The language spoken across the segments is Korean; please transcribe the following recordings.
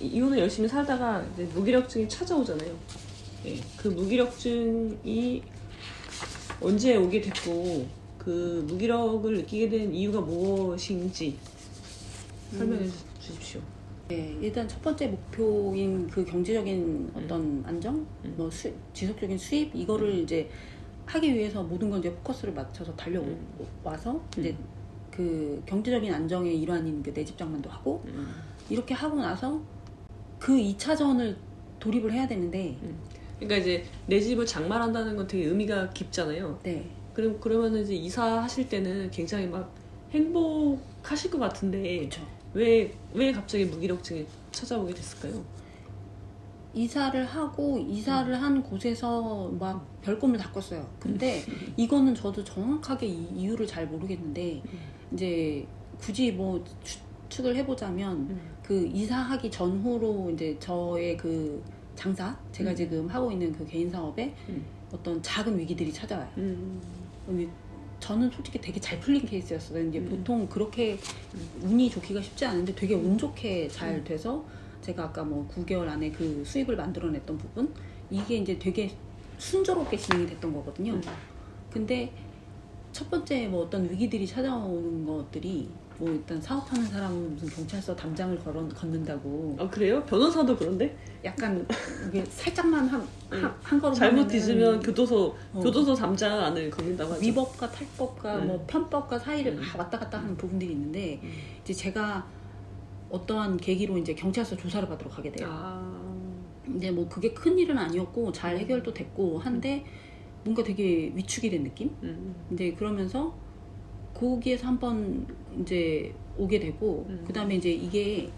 이혼을 열심히 살다가 이제 무기력증이 찾아오잖아요. 예, 그 무기력증이 언제 오게 됐고 그 무기력을 느끼게 된 이유가 무엇인지 설명해 주십시오. 네, 일단 첫 번째 목표인 그 경제적인 어떤 안정, 음. 뭐 수, 지속적인 수입 이거를 이제 하기 위해서 모든 건 이제 포커스를 맞춰서 달려와서 이제 그 경제적인 안정의 일환인 그 내집 장만도 하고 음. 이렇게 하고 나서 그 2차전을 돌입을 해야 되는데 그러니까 이제 내 집을 장만한다는 건 되게 의미가 깊잖아요. 네, 그럼 그러면은 이제 이사하실 때는 굉장히 막 행복하실 것 같은데 그렇죠. 왜왜 갑자기 무기력증이 찾아오게 됐을까요? 이사를 하고 이사를 음. 한 곳에서 막 별꿈을 다 꿨어요. 근데 이거는 저도 정확하게 이 이유를 잘 모르겠는데 음. 이제 굳이 뭐 추측을 해보자면 음. 그 이사하기 전후로 이제 저의 그 장사 제가 음. 지금 하고 있는 그 개인 사업에 음. 어떤 작은 위기들이 찾아와요. 음. 저는 솔직히 되게 잘 풀린 케이스였어요. 이제 음. 보통 그렇게 운이 좋기가 쉽지 않은데 되게 운 좋게 잘 음. 돼서 제가 아까 뭐 9개월 안에 그 수익을 만들어냈던 부분 이게 이제 되게 순조롭게 진행이 됐던 거거든요. 음. 근데 첫 번째 뭐 어떤 위기들이 찾아오는 것들이 뭐 일단 사업하는 사람은 무슨 경찰서 담장을 걸어, 걷는다고 아 그래요? 변호사도 그런데 약간 이게 살짝만 한, 음. 한, 한 걸음 잘못 하면은 뒤지면 교도소 어. 교도소 담장 안을 걷는다고 하죠. 위법과 탈법과 음. 뭐 편법과 사이를 음. 막 왔다 갔다 하는 부분들이 있는데 음. 이제 제가 어떠한 계기로 이제 경찰서 조사를 받으러 가게 돼요. 아. 근데 뭐 그게 큰 일은 아니었고 잘 해결도 됐고 한데 뭔가 되게 위축이 된 느낌? 음. 이제 그러면서 거기에서 한번 이제 오게 되고 음. 그다음에 이제 이게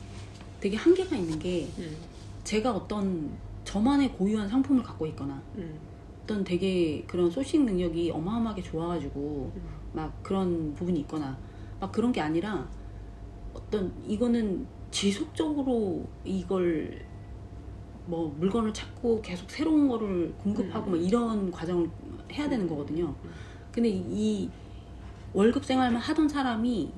되게 한계가 있는 게 음. 제가 어떤 저만의 고유한 상품을 갖고 있거나 음. 어떤 되게 그런 소싱 능력이 어마어마하게 좋아가지고 음. 막 그런 부분이 있거나 막 그런 게 아니라 어떤 이거는 지속적으로 이걸 뭐 물건을 찾고 계속 새로운 거를 공급하고 음. 막 이런 과정을 해야 되는 거거든요. 음. 근데 이 월급 생활만 하던 사람이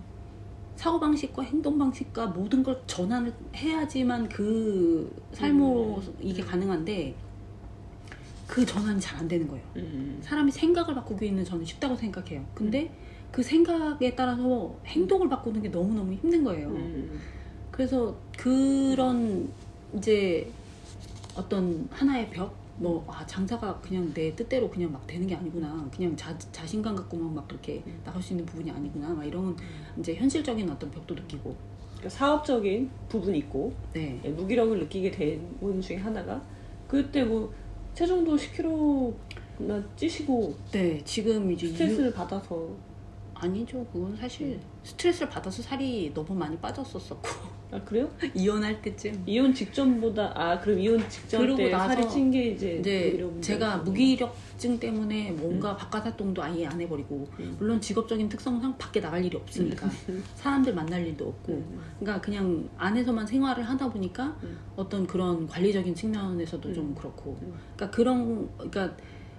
사고 방식과 행동 방식과 모든 걸 전환을 해야지만 그 삶으로 음. 이게 가능한데 그 전환이 잘 안 되는 거예요. 음. 사람이 생각을 바꾸기는 저는 쉽다고 생각해요. 근데 그 생각에 따라서 행동을 바꾸는 게 너무너무 힘든 거예요. 음. 그래서 그런 이제 어떤 하나의 벽, 뭐, 아, 장사가 그냥 내 뜻대로 그냥 막 되는 게 아니구나. 그냥 자, 자신감 갖고만 막 그렇게 음. 나갈 수 있는 부분이 아니구나. 막 이런 이제 현실적인 어떤 벽도 느끼고. 그러니까 사업적인 부분이 있고 네. 예, 무기력을 느끼게 된 부분 중에 하나가 그때 뭐 체중도 10kg나 찌시고 네, 지금 이제 스트레스를 이유- 받아서 아니죠. 그건 사실 스트레스를 받아서 살이 너무 많이 빠졌었었고. 아 그래요? 이혼할 때쯤. 이혼 직전보다 아 그럼 이혼 직전 그러고 때 나서 살이 찐 게 이제 이제 무기력 제가. 무기력증 때문에 뭔가 바깥 활동도 아예 안 해버리고 음. 물론 직업적인 특성상 밖에 나갈 일이 없으니까 사람들 만날 일도 없고 음. 그러니까 그냥 안에서만 생활을 하다 보니까 음. 어떤 그런 관리적인 측면에서도 음. 좀 그렇고 음. 그러니까 그런 그러니까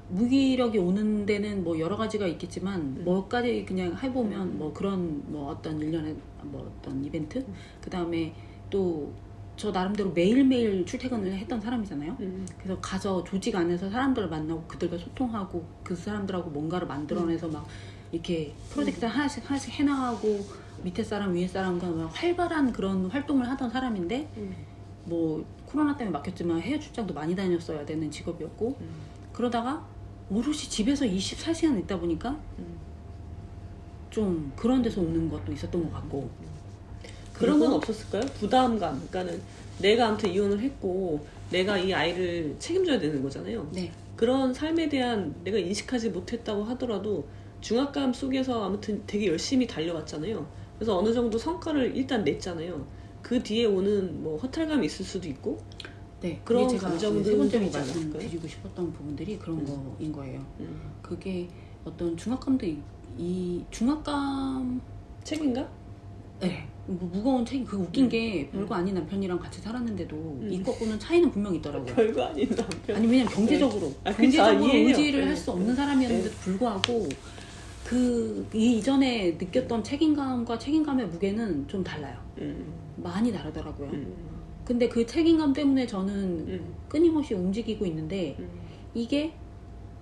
무기력이 오는 데는 뭐 여러 가지가 있겠지만 음. 뭐 까지 그냥 해보면 뭐 그런 뭐 어떤 일련의 뭐 어떤 이벤트 음. 그 다음에 또 저 나름대로 매일매일 출퇴근을 했던 사람이잖아요. 음. 그래서 가서 조직 안에서 사람들을 만나고 그들과 소통하고 그 사람들하고 뭔가를 만들어내서 막 이렇게 프로젝트 하나씩 하나씩 해나가고 밑에 사람 위에 사람과 막 활발한 그런 활동을 하던 사람인데 음. 뭐 코로나 때문에 막혔지만 해외 출장도 많이 다녔어야 되는 직업이었고 음. 그러다가 오롯이 집에서 24시간 있다 보니까 음. 좀 그런 데서 오는 것도 있었던 것 같고 그런 건 없었을까요? 부담감. 그러니까는 내가 아무튼 이혼을 했고 내가 이 아이를 책임져야 되는 거잖아요. 네 그런 삶에 대한 내가 인식하지 못했다고 하더라도 중압감 속에서 아무튼 되게 열심히 달려왔잖아요. 그래서 어느 정도 성과를 일단 냈잖아요. 그 뒤에 오는 뭐 허탈감이 있을 수도 있고 네, 그런 그게 제가 감정들은 세 번째로 좀 있지 않을까요? 말씀드리고 싶었던 부분들이 그런 음. 거인 거예요. 음. 그게 어떤 중압감도 이, 이 중압감 책임감? 네. 뭐 무거운 책임 그거 웃긴 게 별거 아닌 남편이랑 같이 살았는데도 이거고는 차이는 분명 있더라고요. 별거 아닌 남편. 아니 왜냐면 경제적으로 아. 경제적으로 아, 이해해요. 의지를 네. 할수 없는 사람이었는데도 불구하고 그 이전에 느꼈던 책임감과 책임감의 무게는 좀 달라요. 음. 많이 다르더라고요. 음. 근데 그 책임감 때문에 저는 음. 끊임없이 움직이고 있는데 음. 이게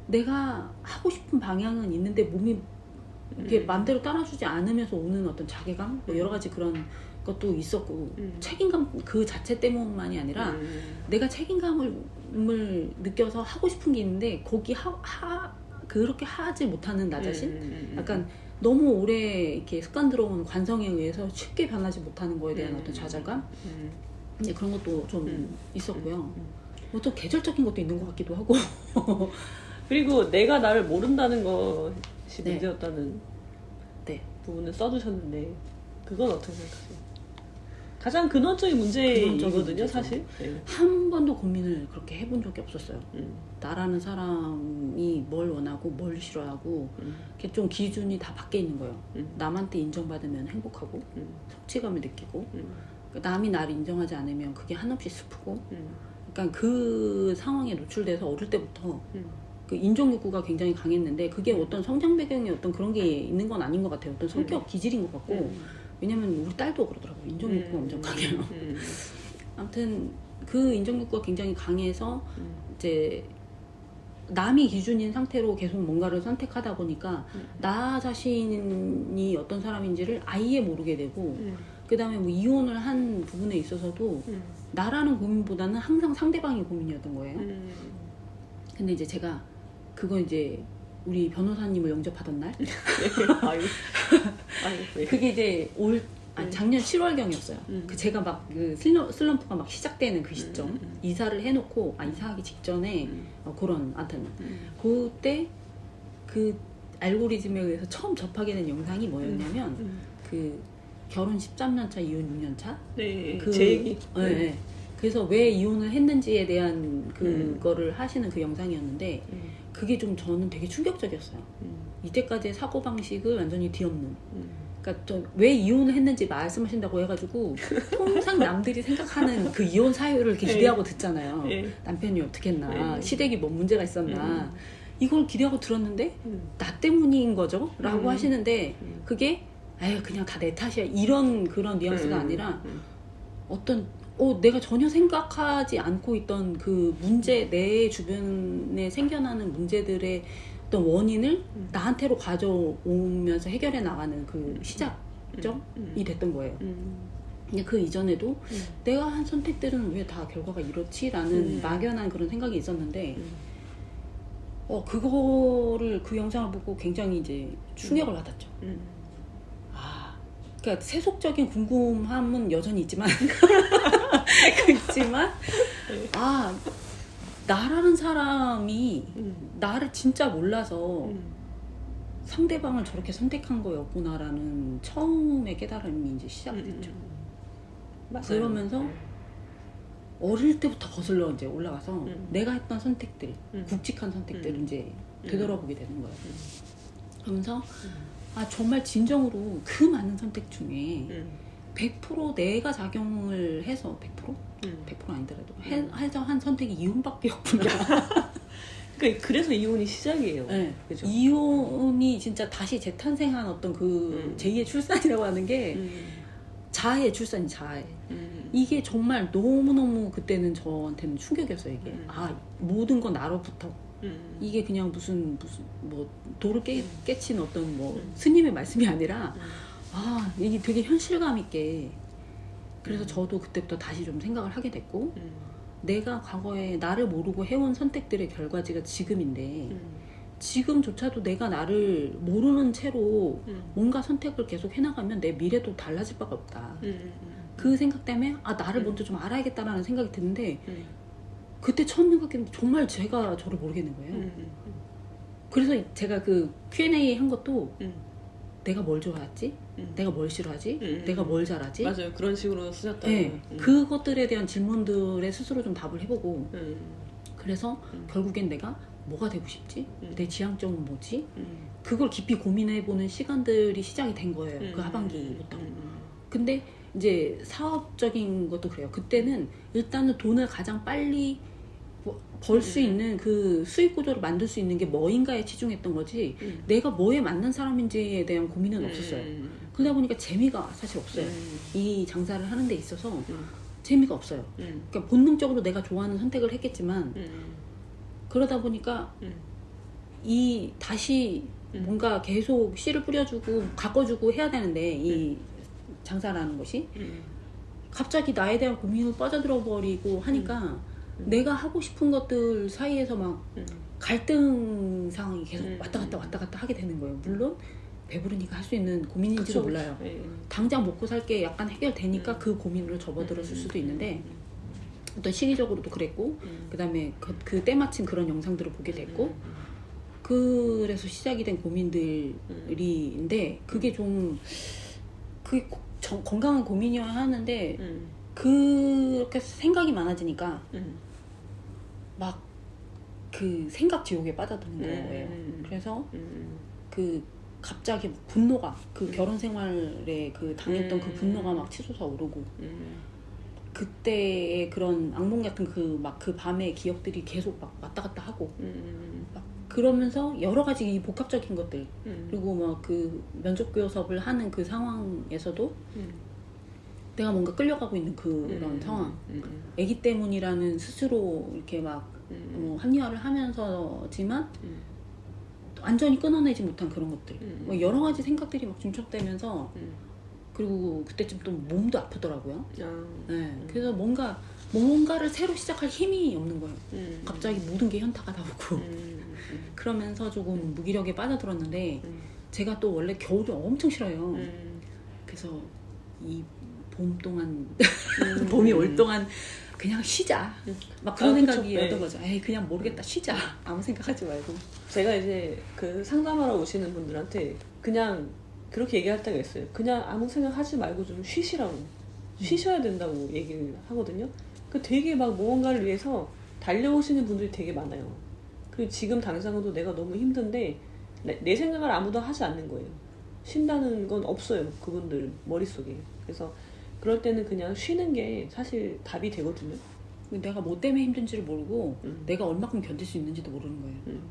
내가 하고 싶은 방향은 있는데 몸이 이게 음. 맘대로 따라주지 않으면서 오는 어떤 자괴감 뭐 여러 가지 그런 것도 있었고 음. 책임감 그 자체 때문만이 아니라 음. 내가 책임감을 을 느껴서 하고 싶은 게 있는데 거기 하, 하 그렇게 하지 못하는 나 자신 음, 음, 음. 약간 너무 오래 이렇게 습관 들어온 관성에 의해서 쉽게 변하지 못하는 거에 대한 음. 어떤 좌절감 음. 이제 그런 것도 좀 음. 있었고요. 음. 뭐또 계절적인 것도 있는 것 같기도 하고. 그리고 내가 나를 모른다는 것이 네. 문제였다는 네. 부분을 써두셨는데 그건 어떻게 생각하세요? 가장 근원적인 문제이거든요. 사실. 네. 한 번도 고민을 그렇게 해본 적이 없었어요. 음, 나라는 사람이 뭘 원하고 뭘 싫어하고 음, 이렇게 좀 기준이 다 밖에 있는 거예요. 음, 남한테 인정받으면 행복하고 음, 성취감을 느끼고 음, 남이 나를 인정하지 않으면 그게 한없이 슬프고 음, 그러니까 그 상황에 노출돼서 어릴 때부터 음. 그 인정 욕구가 굉장히 강했는데 그게 어떤 성장 배경에 어떤 그런 게 있는 건 아닌 것 같아요. 어떤 성격 기질인 것 같고 음. 왜냐면 우리 딸도 그러더라고요. 인정 욕구가 음. 엄청 강해요. 음, 아무튼 그 인정 욕구가 굉장히 강해서 음, 이제 남이 기준인 상태로 계속 뭔가를 선택하다 보니까 음. 나 자신이 어떤 사람인지를 아예 모르게 되고 음, 그 다음에 뭐 이혼을 한 부분에 있어서도 음, 나라는 고민보다는 항상 상대방이 고민이었던 거예요. 음. 근데 이제 제가 그거 이제 우리 변호사님을 영접하던 날 아유, 아유, 네. 그게 이제 올 아, 음. 작년 7월경이었어요. 음. 그 제가 막 그 슬럼프가 막 시작되는 그 시점 음, 음. 이사를 해놓고 아 이사하기 직전에 음, 어, 그런 아무튼 음, 그때 그 알고리즘에 의해서 처음 접하게 된 영상이 뭐였냐면 음. 그 결혼 13년 차 이혼 6년 차 네, 그- 제 얘기. 네. 네. 그래서 왜 이혼을 했는지에 대한 음. 그거를 하시는 그 영상이었는데 음, 그게 좀 저는 되게 충격적이었어요. 음, 이때까지의 사고 방식을 완전히 뒤엎는. 음. 그러니까 저왜 이혼을 했는지 말씀하신다고 해가지고 통상 남들이 생각하는 그 이혼 사유를 이렇게 네. 기대하고 듣잖아요. 예. 남편이 어떻게 했나, 네. 시댁이 뭔 문제가 있었나. 음. 이걸 기대하고 들었는데 음, 나 때문인 거죠? 라고 음. 하시는데 음. 그게 에휴 그냥 다 내 탓이야 이런 그런 뉘앙스가 음, 아니라 음, 어떤 어 내가 전혀 생각하지 않고 있던 그 문제 내 주변에 생겨나는 문제들의 어떤 원인을 음. 나한테로 가져오면서 해결해 나가는 그 시작점이 음, 됐던 거예요. 음, 근데 그 이전에도 음, 내가 한 선택들은 왜 다 결과가 이렇지라는 음. 막연한 그런 생각이 있었는데 음. 어 그거를 그 영상을 보고 굉장히 이제 충격을 받았죠. 음. 아, 그러니까 세속적인 궁금함은 여전히 있지만, 있지만, 아, 나라는 사람이 음, 나를 진짜 몰라서 음. 상대방을 저렇게 선택한 거였구나라는 처음의 깨달음이 이제 시작됐죠. 음. 맞아요. 그러면서 어릴 때부터 거슬러 이제 올라가서 음. 내가 했던 선택들, 음. 굵직한 선택들을 음. 이제 음. 되돌아보게 되는 거예요. 음. 그러면서 아 정말 진정으로 그 많은 선택 중에 음, 100% 내가 작용을 해서 100%? 음. 100% 아니더라도 음. 해, 해서 한 선택이 이혼밖에 없구나. 그러니까 그래서 이혼이 시작이에요. 네. 그죠? 이혼이 진짜 다시 재탄생한 어떤 그 음. 제2의 출산이라고 하는 게 음, 자아의 출산이 자아의. 음, 이게 정말 너무너무 그때는 저한테는 충격이었어요, 이게. 음. 아, 모든 건 나로부터. 음, 이게 그냥 무슨, 무슨, 뭐, 돌을 깨, 깨친 어떤 뭐, 음. 스님의 말씀이 아니라, 음. 아, 이게 되게 현실감 있게. 그래서 음. 저도 그때부터 다시 좀 생각을 하게 됐고, 음, 내가 과거에 나를 모르고 해온 선택들의 결과지가 지금인데, 음, 지금조차도 내가 나를 모르는 채로 음, 뭔가 선택을 계속 해나가면 내 미래도 달라질 바가 없다. 그 생각 때문에, 아, 나를 음. 먼저 좀 알아야겠다라는 생각이 드는데, 음, 그때 처음 생각했는데, 정말 제가 저를 모르겠는 거예요. 그래서 제가 그 Q&A 한 것도, 음, 내가 뭘 좋아하지? 음. 내가 뭘 싫어하지? 음. 내가 뭘 잘하지? 맞아요. 그런 식으로 쓰셨다. 네, 음. 그것들에 대한 질문들에 스스로 좀 답을 해보고 음, 그래서 음. 결국엔 내가 뭐가 되고 싶지? 음. 내 지향점은 뭐지? 음, 그걸 깊이 고민해보는 시간들이 시작이 된 거예요. 음, 그 하반기부터. 음, 근데 이제 사업적인 것도 그래요. 그때는 일단은 돈을 가장 빨리 벌수 음. 있는 그 수익 구조를 만들 수 있는 게 뭐인가에 치중했던 거지 음. 내가 뭐에 맞는 사람인지에 대한 고민은 없었어요. 음, 그러다 보니까 재미가 사실 없어요. 음, 이 장사를 하는 데 있어서 음, 재미가 없어요. 음. 그러니까 본능적으로 내가 좋아하는 선택을 했겠지만 음. 그러다 보니까 음. 이 다시 음. 뭔가 계속 씨를 뿌려주고 가꿔주고 해야 되는데 이 장사라는 것이 음. 갑자기 나에 대한 고민을 빠져들어 버리고 하니까 음. 내가 하고 싶은 것들 사이에서 막 음. 갈등 상황이 계속 음. 왔다 갔다 왔다 갔다 하게 되는 거예요. 물론 배부르니까 할 수 있는 고민인지도 그쵸. 몰라요. 예. 당장 먹고 살 게 약간 해결되니까 음. 그 고민으로 접어들었을 음. 수도 있는데 어떤 시기적으로도 그랬고 음. 그다음에 그, 그 때마침 그런 영상들을 보게 됐고 그래서 시작이 된 고민들이인데 그게 좀 그게 고- 정- 건강한 고민이어야 하는데 음. 그렇게 생각이 많아지니까 음. 막 그 생각 지옥에 빠져드는 거예요. 음. 그래서 음. 그 갑자기 막 분노가 그 결혼 생활에 그 당했던 그 음. 분노가 막 치솟아 오르고 음. 그때의 그런 악몽 같은 그 막 그 밤의 기억들이 계속 막 왔다 갔다 하고 음. 막 그러면서 여러 가지 이 복합적인 것들 음. 그리고 막 그 면접 교섭을 하는 그 상황에서도 음. 내가 뭔가 끌려가고 있는 그런 음. 상황 음. 애기 때문이라는 스스로 이렇게 막 음. 어, 합리화를 하면서지만 음. 완전히 끊어내지 못한 그런 것들 음. 뭐 여러 가지 생각들이 막 중첩되면서 음. 그리고 그때쯤 또 몸도 아프더라고요 아. 네. 그래서 뭔가 뭔가를 새로 시작할 힘이 없는 거예요 음. 갑자기 모든 게 현타가 나오고 음. 그러면서 조금 무기력에 빠져들었는데 음. 제가 또 원래 겨울을 엄청 싫어요 음. 그래서 이 봄 동안 음. 봄이 올 동안 그냥 쉬자 음. 막 그런 아, 그쵸. 생각이었던 네. 거죠 에이 그냥 모르겠다 쉬자 아무 생각하지 말고 제가 이제 그 상담하러 오시는 분들한테 그냥 그렇게 얘기할 때가 있어요. 그냥 아무 생각하지 말고 좀 쉬시라고. 쉬셔야 된다고 얘기를 하거든요. 그 되게 막 무언가를 위해서 달려오시는 분들이 되게 많아요. 그리고 지금 당장도 내가 너무 힘든데 내, 내 생각을 아무도 하지 않는 거예요. 쉰다는 건 없어요. 그분들 머릿속에. 그래서 그럴 때는 그냥 쉬는 게 사실 답이 되거든요. 내가 뭐 때문에 힘든지를 모르고 음. 내가 얼마큼 견딜 수 있는지도 모르는 거예요 음.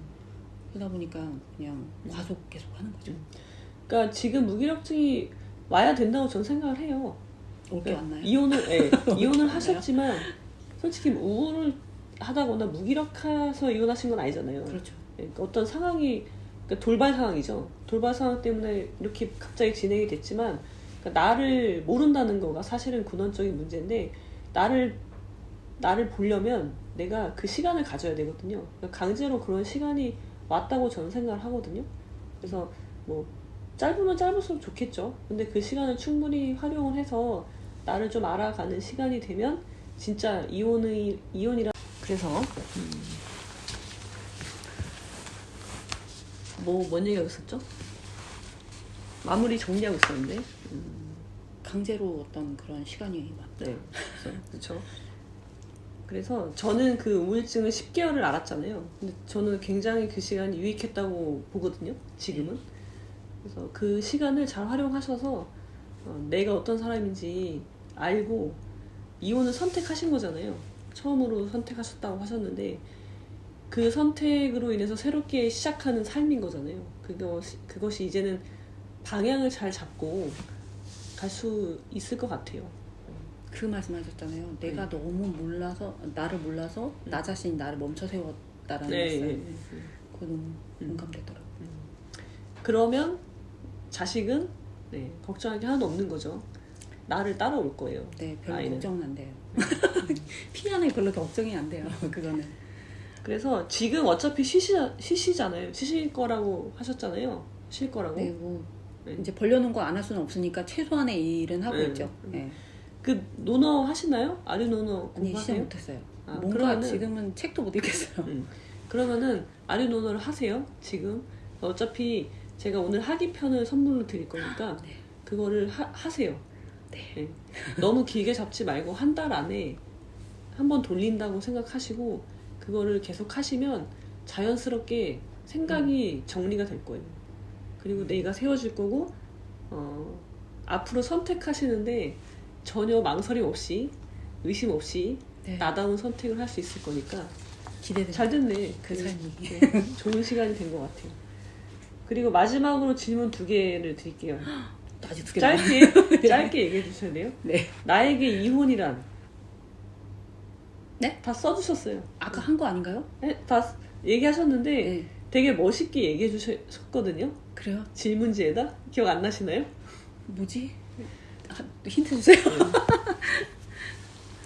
그러다 보니까 그냥 과속 계속 하는 거죠 그러니까 지금 무기력증이 와야 된다고 저는 생각을 해요. 올게 왔나요? 네. 이혼을 예, 이혼을? 하셨지만 솔직히 뭐 우울을 하다거나 무기력해서 이혼하신 건 아니잖아요. 그렇죠 예, 그러니까 어떤 상황이 그러니까 돌발 상황이죠. 돌발 상황 때문에 이렇게 갑자기 진행이 됐지만 그러니까 나를 모른다는 거가 사실은 근원적인 문제인데 나를 나를 보려면 내가 그 시간을 가져야 되거든요. 그러니까 강제로 그런 시간이 왔다고 저는 생각을 하거든요. 그래서 뭐 짧으면 짧을수록 좋겠죠. 근데 그 시간을 충분히 활용을 해서 나를 좀 알아가는 시간이 되면 진짜 이혼의 이혼이라 그래서 뭐뭔 얘기하고 있었죠? 마무리 정리하고 있었는데 강제로 어떤 그런 시간이 막 네. 그렇죠. 그래서 저는 그 우울증을 10개월을 알았잖아요. 근데 저는 굉장히 그 시간이 유익했다고 보거든요 지금은. 그래서 그 시간을 잘 활용하셔서 어, 내가 어떤 사람인지 알고 이혼을 선택하신 거잖아요. 처음으로 선택하셨다고 하셨는데 그 선택으로 인해서 새롭게 시작하는 삶인 거잖아요. 그것이, 그것이 이제는 방향을 잘 잡고 갈 수 있을 것 같아요 그 말씀하셨잖아요. 내가 네. 너무 몰라서 나를 몰라서 나 자신이 나를 멈춰 세웠다라는 네, 말씀. 네, 네. 그거 너무 공감되더라고. 요 그러면 자식은 네, 걱정할 게 하나도 없는 거죠. 나를 따라올 거예요. 네, 별로 아이는. 걱정은 안 돼요. 피아노 별로 걱정이 안 돼요. 그거는. 그래서 지금 어차피 쉬시, 쉬시잖아요. 쉬실 거라고 하셨잖아요. 쉴 거라고. 네, 뭐 네. 이제 벌려놓은 거 안 할 수는 없으니까 최소한의 일은 하고 네. 있죠. 네. 그 논어 하시나요? 아류 논어 아니 시작? 못했어요. 아, 뭔가 그러면은- 지금은 책도 못 읽겠어요. 음. 그러면은 아류 논어를 하세요. 지금 어차피 제가 오늘 하기 편을 선물로 드릴 거니까 네. 그거를 하, 하세요. 네. 네. 너무 길게 잡지 말고 한 달 안에 한 번 돌린다고 생각하시고 그거를 계속 하시면 자연스럽게 생각이 정리가 될 거예요. 그리고 내가 세워질 거고 어, 앞으로 선택하시는데 전혀 망설임 없이 의심 없이 네. 나다운 선택을 할 수 있을 거니까 기대돼요. 잘 됐네. 그 삶이. 네, 좋은 시간이 된 것 같아요. 그리고 마지막으로 질문 두 개를 드릴게요. 아직 두개 남았 짧게 짧게 얘기해 주셔야 돼요. 네. 나에게 이혼이란 네? 다 써주셨어요. 아까 한 거 아닌가요? 네, 다 얘기하셨는데 네. 되게 멋있게 얘기해 주셨거든요. 그래요? 질문지에다 기억 안 나시나요? 뭐지? 아, 힌트 주세요.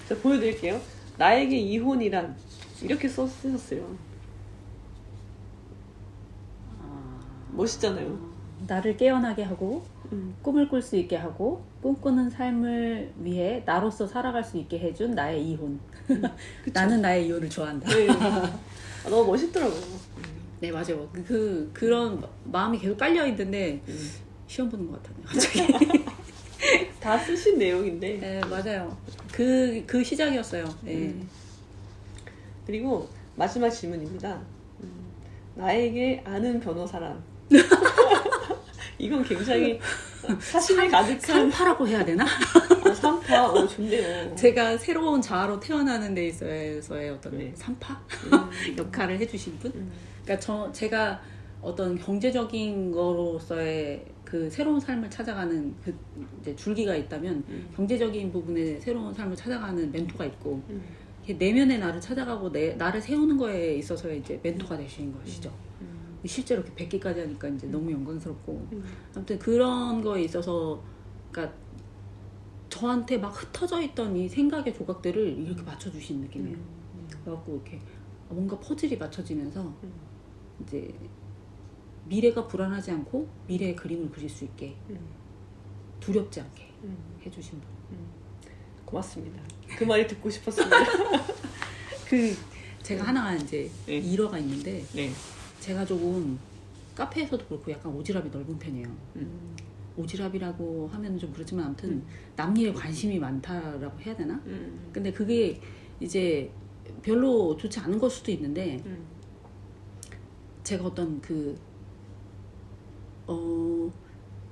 자, 보여드릴게요. 나에게 이혼이란 이렇게 써 쓰셨어요. 멋있잖아요. 나를 깨어나게 하고 음. 꿈을 꿀 수 있게 하고 꿈꾸는 삶을 위해 나로서 살아갈 수 있게 해준 나의 이혼. 그쵸? 나는 나의 이혼을 좋아한다. 네. 아, 너무 멋있더라고요. 네 맞아요. 그, 그 그런 마음이 계속 깔려 있는데 음. 시험 보는 것 같아요. 갑자기. 다 쓰신 내용인데 네 맞아요. 그그 시작이었어요. 네. 음. 그리고 마지막 질문입니다. 음, 나에게 아는 변호사란 이건 굉장히 사심이 가득한 산파라고 해야 되나? 어, 삼파 어, 좋네요. 제가 새로운 자아로 태어나는 데 있어서의 어떤 네. 산파 음. 역할을 해주신 분. 음. 그러니까 저 제가 어떤 경제적인 거로서의 그 새로운 삶을 찾아가는 그 이제 줄기가 있다면 음. 경제적인 부분에 새로운 삶을 찾아가는 멘토가 있고 음. 내면의 나를 찾아가고 내 나를 세우는 거에 있어서 이제 멘토가 되시는 것이죠. 음. 실제로 이렇게 뵙기까지 하니까 이제 너무 영광스럽고 음. 아무튼 그런 거에 있어서 그러니까 저한테 막 흩어져 있던 이 생각의 조각들을 이렇게 맞춰주신 느낌이에요. 그래갖고 이렇게 뭔가 퍼즐이 맞춰지면서 음. 이제 미래가 불안하지 않고 미래의 그림을 그릴 수 있게 음. 두렵지 않게 음. 해주신 분. 고맙습니다. 그 말이 듣고 싶었습니다. 그 제가 하나가 이제 네. 일화가 있는데 네. 제가 조금 카페에서도 그렇고 약간 오지랖이 넓은 편이에요. 음. 오지랖이라고 하면 좀 그렇지만 아무튼 음. 남 일에 관심이 많다라고 해야 되나? 음. 근데 그게 이제 별로 좋지 않은 걸 수도 있는데 음. 제가 어떤 그, 어,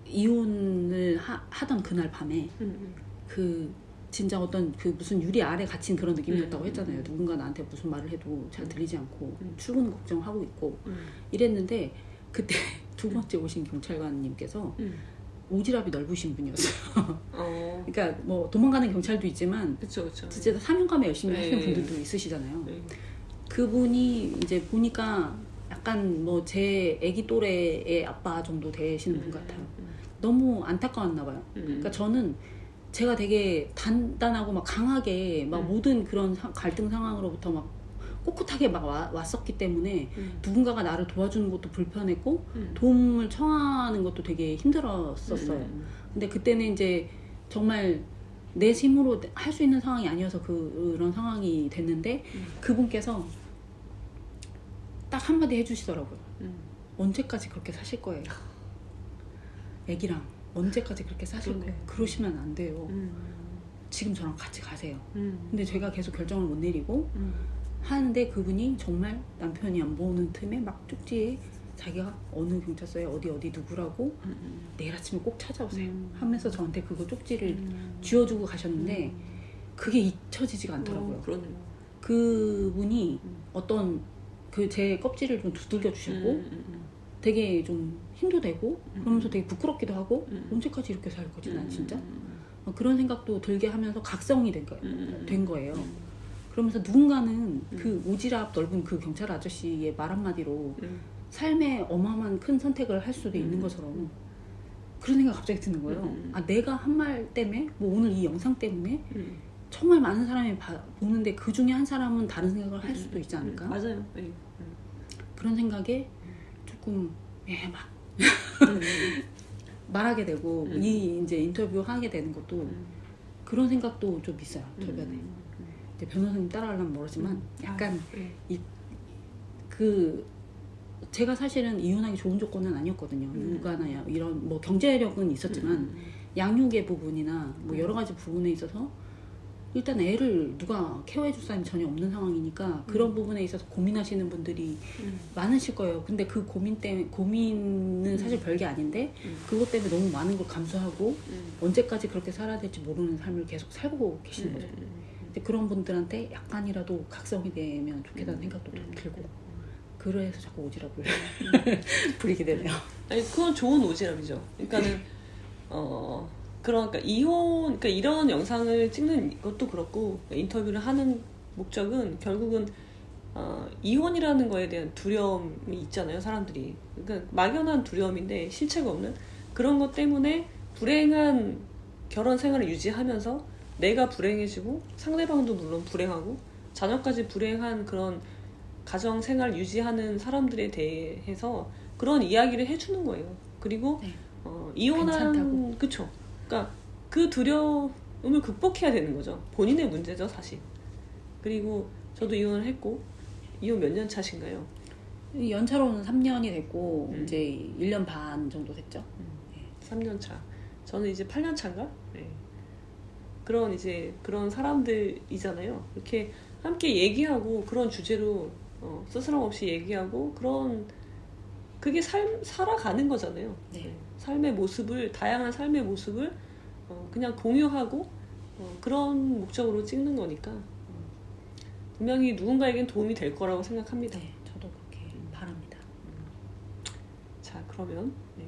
이혼을 하, 하던 그날 밤에 음. 그 진짜 어떤 그 무슨 유리 아래 갇힌 그런 느낌이었다고 음, 했잖아요. 음. 누군가 나한테 무슨 말을 해도 잘 들리지 않고 음. 출근 걱정하고 있고 음. 이랬는데 그때 두 번째 오신 경찰관님께서 음. 오지랖이 넓으신 분이었어요. 어. 그러니까 뭐 도망가는 경찰도 있지만 그쵸 그쵸. 진짜 사명감에 열심히 네. 하시는 분들도 있으시잖아요. 네. 그분이 이제 보니까 약간 뭐 제 아기 또래의 아빠 정도 되시는 분 같아요. 음. 너무 안타까웠나 봐요. 음. 그러니까 저는 제가 되게 단단하고 막 강하게 막 음. 모든 그런 사- 갈등 상황으로부터 막 꼿꼿하게 막 와- 왔었기 때문에 음. 누군가가 나를 도와주는 것도 불편했고 음. 도움을 청하는 것도 되게 힘들었었어요. 음. 근데 그때는 이제 정말 내 힘으로 할 수 있는 상황이 아니어서 그- 그런 상황이 됐는데 음. 그분께서 딱 한마디 해주시더라고요. 음. 언제까지 그렇게 사실 거예요? 애기랑 언제까지 그렇게 사실. 거예요? 그러시면 안 돼요. 음. 지금 저랑 같이 가세요. 음. 근데 제가 계속 결정을 못 내리고 음. 하는데 그분이 정말 남편이 안 보는 틈에 막 쪽지에 자기가 어느 경찰서에 어디 어디 누구라고 음. 내일 아침에 꼭 찾아오세요 음. 하면서 저한테 그거 쪽지를 음. 쥐어주고 가셨는데 그게 잊혀지지가 않더라고요. 어, 그러네요. 그분이 음. 어떤 그 제 껍질을 좀 두들겨 주셨고 음, 음, 되게 좀 힘도 되고 음. 그러면서 되게 부끄럽기도 하고 음. 언제까지 이렇게 살 거지 난 음. 진짜 음. 어, 그런 생각도 들게 하면서 각성이 된, 거, 음. 된 거예요. 음. 그러면서 누군가는 그 오지랖 넓은 그 경찰 아저씨의 말 한마디로 음. 삶에 어마어마한 큰 선택을 할 수도 있는 음. 것처럼 그런 생각 이 갑자기 드는 거예요. 음. 아 내가 한 말 때문에 뭐 오늘 이 영상 때문에 음. 정말 많은 사람이 봐- 보는데 그 중에 한 사람은 다른 생각을 할 수도 있지 않을까? 음. 맞아요. 네. 그런 생각에 조금 예, 막 음. 말하게 되고 음. 이 이제 인터뷰 하게 되는 것도 음. 그런 생각도 좀 있어요 주변에 음. 이제 변호사님 따라하려면 모르지만 약간 네. 그 제가 사실은 이혼하기 좋은 조건은 아니었거든요 음. 육아나 야- 이런 뭐 경제력은 있었지만 음. 양육의 부분이나 뭐 여러 가지 부분에 있어서 일단 애를 누가 케어해 줄 사람이 전혀 없는 상황이니까 그런 부분에 있어서 고민하시는 분들이 음. 많으실 거예요. 근데 그 고민 때문에 고민은 사실 별게 아닌데 음. 그것 때문에 너무 많은 걸 감수하고 음. 언제까지 그렇게 살아야 될지 모르는 삶을 계속 살고 계시는 음. 거죠. 근데 그런 분들한테 약간이라도 각성이 되면 좋겠다는 생각도 좀 들고 그래서 자꾸 오지랖을 부리게 되네요. 아니 그건 좋은 오지랖이죠. 그러니까는 어 그러니까 이혼 그러니까 이런 영상을 찍는 것도 그렇고 인터뷰를 하는 목적은 결국은 어, 이혼이라는 거에 대한 두려움이 있잖아요, 사람들이. 그러니까 막연한 두려움인데 실체가 없는 그런 것 때문에 불행한 결혼 생활을 유지하면서 내가 불행해지고 상대방도 물론 불행하고 자녀까지 불행한 그런 가정 생활 유지하는 사람들에 대해서 그런 이야기를 해주는 거예요. 그리고 네. 어, 이혼한 괜찮다고. 그쵸. 그러니까 그 두려움을 극복해야 되는 거죠. 본인의 문제죠, 사실. 그리고 저도 이혼을 했고 이혼 몇 년 차신가요? 연차로는 3년이 됐고 음. 이제 1년 반 정도 됐죠. 3년 차. 저는 이제 8년 차인가? 네. 그런 이제 그런 사람들이잖아요. 이렇게 함께 얘기하고 그런 주제로 어, 스스럼 없이 얘기하고 그런 그게 삶 살아가는 거잖아요. 네. 삶의 모습을 다양한 삶의 모습을 어, 그냥 공유하고 어, 그런 목적으로 찍는 거니까 어, 분명히 누군가에겐 도움이 될 거라고 생각합니다. 네, 저도 그렇게 바랍니다. 자 그러면 네.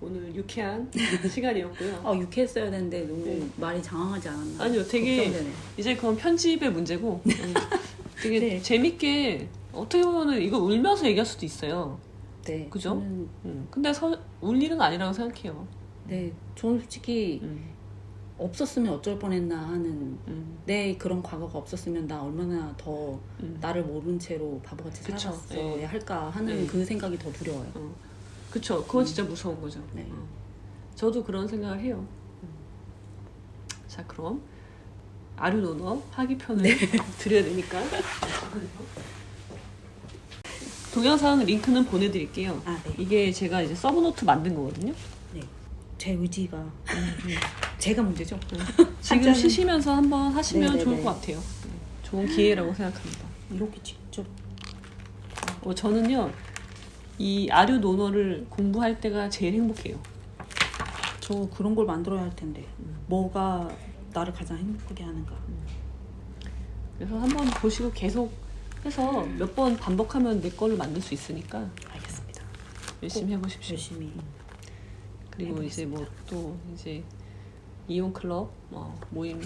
오늘 유쾌한 시간이었고요. 어, 유쾌했어야 되는데 너무 네. 말이 장황하지 않았나? 아니요, 되게 걱정되네. 이제 그건 편집의 문제고 음, 되게 네. 재밌게 어떻게 보면은 이거 울면서 얘기할 수도 있어요. 네, 그죠? 저는, 음, 근데 서, 울 일은 아니라고 생각해요. 네, 저는 솔직히 음, 없었으면 어쩔 뻔했나 하는 음, 내 그런 과거가 없었으면 나 얼마나 더 음. 나를 모른 채로 바보같이 그쵸. 살았어야 네. 할까 하는 네. 그 생각이 더 두려워요. 어, 그쵸. 그건 진짜 무서운 거죠. 네. 어. 저도 그런 생각을 해요. 음. 자, 그럼 아류노너 파기편을 네. 드려야 되니까. 동영상 링크는 보내드릴게요. 아, 네. 이게 제가 이제 서브노트 만든 거거든요. 네. 제 의지가 제가 문제죠. 지금 한자는- 쉬시면서 한번 하시면 네네네. 좋을 것 같아요. 네, 좋은 기회라고 생각합니다. 이렇게 직접 어, 저는요, 이 아류 논어를 공부할 때가 제일 행복해요. 저 그런 걸 만들어야 할 텐데 음. 뭐가 나를 가장 행복하게 하는가? 그래서 한번 보시고 계속 해서 몇 번 반복하면 내 걸로 만들 수 있으니까 알겠습니다. 열심히 해보십시오. 열심히 그리고 이제 뭐 또 이제 이용 클럽 뭐 모임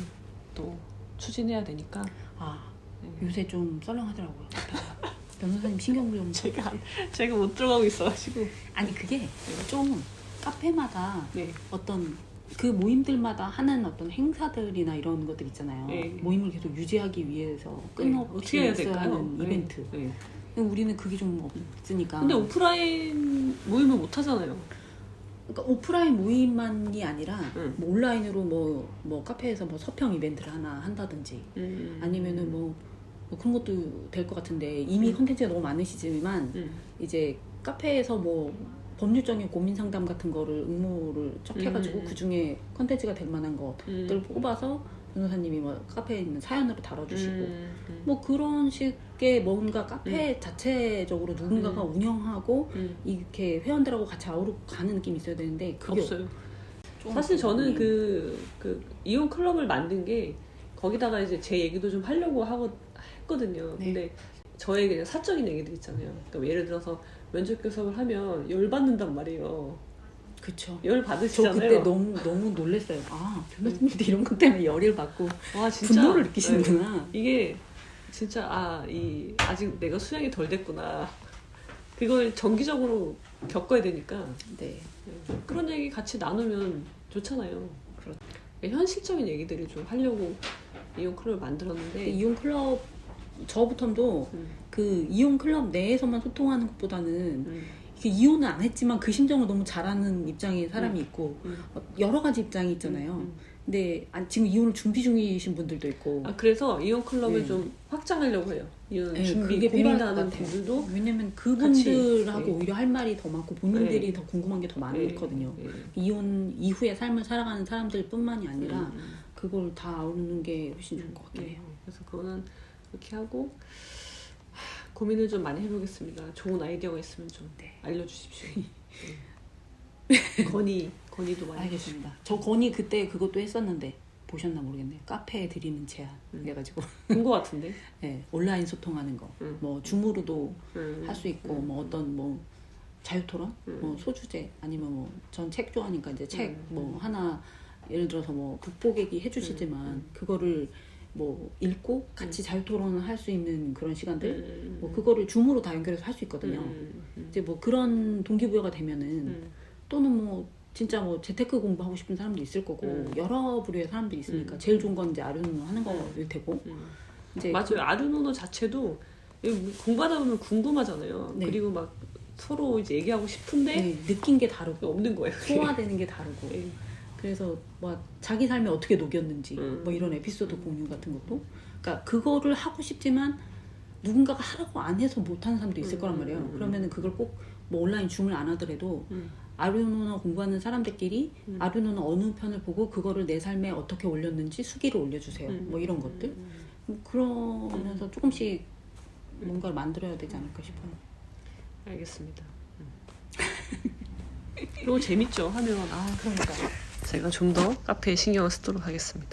또 추진해야 되니까 아 네. 요새 좀 썰렁하더라고요. 변호사님 신경 좀 제가 제가 못 들어가고 있어가지고 아니 그게 좀 카페마다 네. 어떤 그 모임들마다 하는 어떤 행사들이나 이런 것들 있잖아요. 네. 모임을 계속 유지하기 위해서 네, 끊임없이 어떻게 해야? 하는 네. 이벤트. 네. 근데 우리는 그게 좀 없으니까. 근데 오프라인 모임을 못 하잖아요. 그러니까 오프라인 모임만이 아니라 응. 뭐 온라인으로 뭐, 뭐 카페에서 뭐 서평 이벤트를 하나 한다든지 음. 아니면은 뭐, 뭐 그런 것도 될 것 같은데 이미 음. 컨텐츠가 너무 많으시지만 음. 이제 카페에서 뭐 법률적인 고민 상담 같은 거를 응모를 쫙 해가지고 음. 그 중에 컨텐츠가 될 만한 것들 음. 뽑아서 변호사님이 뭐 카페에 있는 사연으로 다뤄주시고 음. 음. 뭐 그런 식의 뭔가 카페 자체적으로 누군가가 음. 운영하고 음. 이렇게 회원들하고 같이 아우르 가는 느낌이 있어야 되는데 그게 없어요. 좀 사실 저는 음. 그, 그 이혼 클럽을 만든 게 거기다가 이제 제 얘기도 좀 하려고 하고 했거든요. 네. 근데 저의 그냥 사적인 얘기들 있잖아요. 그러니까 예를 들어서 면접 교섭을 하면 열 받는단 말이에요. 그쵸. 열저 받으시잖아요. 그때 너무 너무 놀랐어요. 아 변호사님도 이런 것 때문에 열을 받고 와 진짜 분노를 느끼시는구나. 네. 이게 진짜 아 이 아직 내가 수양이 덜 됐구나. 그걸 정기적으로 겪어야 되니까 네. 네. 그런 얘기 같이 나누면 좋잖아요. 그렇죠. 현실적인 얘기들을 좀 하려고 이혼 클럽을 만들었는데 이용 클럽 저부터도 음, 그 이용 클럽 내에서만 소통하는 것보다는 음, 이게 이혼은 안 했지만 그 심정을 너무 잘하는 입장의 사람이 있고 음. 어, 여러 가지 입장이 있잖아요. 음, 음. 근데 아, 지금 이혼을 준비 중이신 분들도 있고 아 그래서 이혼 클럽을 네. 좀 확장하려고 해요. 이혼 네, 준비 그게 고민하는 같아요. 분들도 왜냐면 그분들하고 같이, 네. 오히려 할 말이 더 많고 본인들이 네. 더 궁금한 게 더 많거든요. 네, 네. 이혼 이후의 삶을 살아가는 사람들뿐만이 아니라 음, 음. 그걸 다 아우르는 게 훨씬 좋을 것. 해요. 그래서 그거는 그렇게 하고 하, 고민을 좀 많이 해보겠습니다. 좋은 아이디어가 있으면 좀 네. 알려주십시오. 네. 건의 건의도 많이 알겠습니다. 저 건이 그때 그것도 했었는데 보셨나 모르겠네요. 카페에 드리는 제안 음. 그래가지고 본것 같은데. 네, 온라인 소통하는 거, 음. 뭐 줌으로도 음. 할수 있고 음. 뭐 어떤 뭐 자유토론, 음. 뭐 소주제 아니면 뭐 전 책 좋아하니까 이제 책 음. 뭐 하나 예를 들어서 뭐 극복얘기 해주시지만 음. 그거를 뭐 읽고 같이 자유 토론을 할 수 있는 그런 시간들 음, 뭐 그거를 줌으로 다 연결해서 할 수 있거든요. 음, 음, 이제 뭐 그런 동기부여가 되면은 음. 또는 뭐 진짜 뭐 재테크 공부하고 싶은 사람도 있을 거고 음. 여러 부류의 사람들이 있으니까 음. 제일 좋은 건 이제 아르누 하는 음. 거일 테고 음. 이제 맞아요. 아르노노 자체도 공부하다 보면 궁금하잖아요. 네. 그리고 막 서로 이제 얘기하고 싶은데 네, 느낀 게 다르고 없는 거예요. 소화되는 게 다르고 네. 그래서 뭐 자기 삶에 어떻게 녹였는지 음. 뭐 이런 에피소드 공유 같은 것도 그러니까 그거를 하고 싶지만 누군가가 하라고 안 해서 못하는 사람도 있을 음. 거란 말이에요. 음. 그러면은 그걸 꼭 뭐 온라인 줌을 안 하더라도 음. 아르노나 공부하는 사람들끼리 음. 아르노나 어느 편을 보고 그거를 내 삶에 어떻게 올렸는지 수기를 올려주세요. 음. 뭐 이런 것들. 음. 뭐 그러면서 조금씩 뭔가를 만들어야 되지 않을까 싶어요. 알겠습니다. 음. 그리고 재밌죠 하면 아 그러니까. 제가 좀 더 카페에 신경을 쓰도록 하겠습니다.